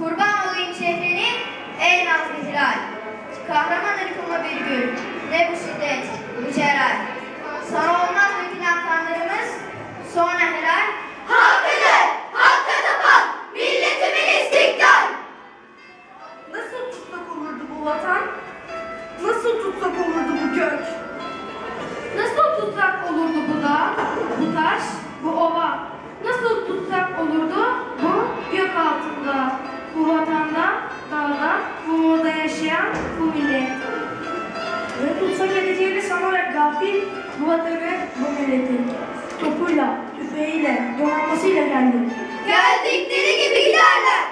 kurban olayım şehrinin ey nazlı hilal. Kahraman ırkıma bir gün, ne bu şiddet, bu celal. Sana olmaz dökülen kanlarımız, sonra helal. Hakkıdır, hakka tapan, milletimin istiklal. Nasıl tutsak olurdu bu vatan? Nasıl tutsak olurdu bu gök? Nasıl tutsak olurdu bu dağ, bu taş, bu ova? Nasıl tutsak olurdu bu gök altında, bu vatanda, dağda, bu orada yaşayan bu millet? Ve tutsak edeceğini sanarak gafil bu vatanı, bu milleti. Topuyla, tüfeğiyle, donanmasıyla geldi. Geldikleri gibi giderler.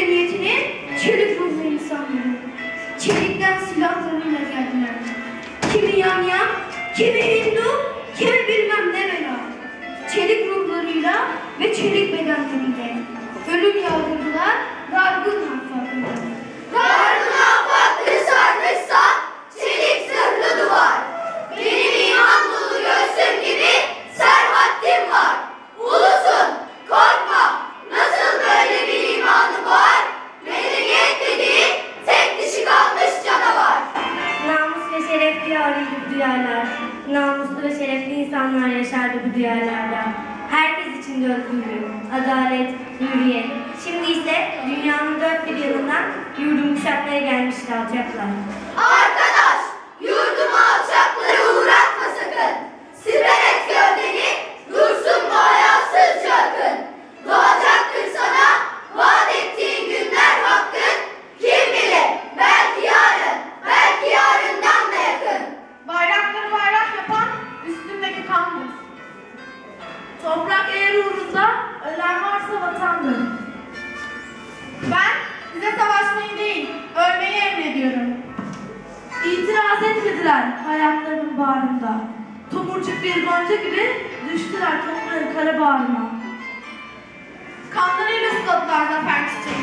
Medeniyetinin çelik ruhlu insanları. Çelikten silahlarıyla geldiler. Kimi yan, kimi Hindu, kimi bilmem ne bela. Çelik ruhlarıyla ve çelik bedenleriyle. Ölüm yağdırdılar, dargın harflarıyla. Yaşardı bu diyarlarda. Herkes için de özgürlük, adalet, hürriyet. Şimdi ise dünyanın dört bir yanından yurdumu kuşatmaya gelmişler alacaklar. Arkadaş, Etmediler hayatlarının bağrında. Tomurcuk bir gonca gibi düştüler toprağın kara bağrına. Kanlarıyla suladılar zafer çiçeğini.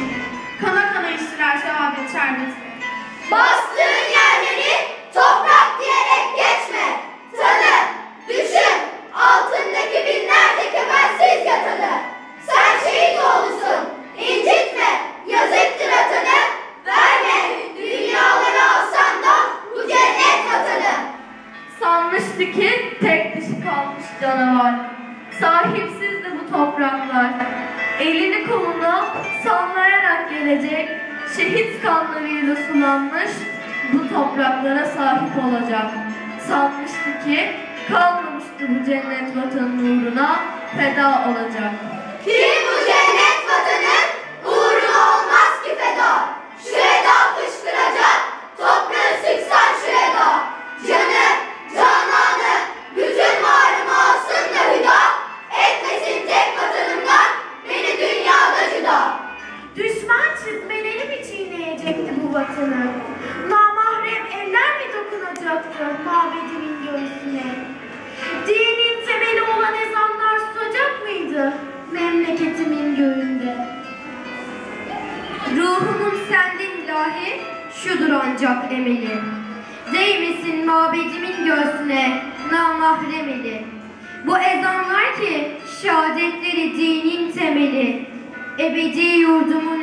Sahipsizdi bu topraklar. Elini kolunu sallayarak gelecek, şehit kanlarıyla sulanmış bu topraklara sahip olacak. Sanmıştı ki kalmamıştı bu cennet vatanın uğruna feda olacak. Kim bu cennet şudur ancak emeli. Değmesin mabedimin göğsüne namahrem eli. Bu ezanlar ki şehadetleri dinin temeli. Ebedi yurdumun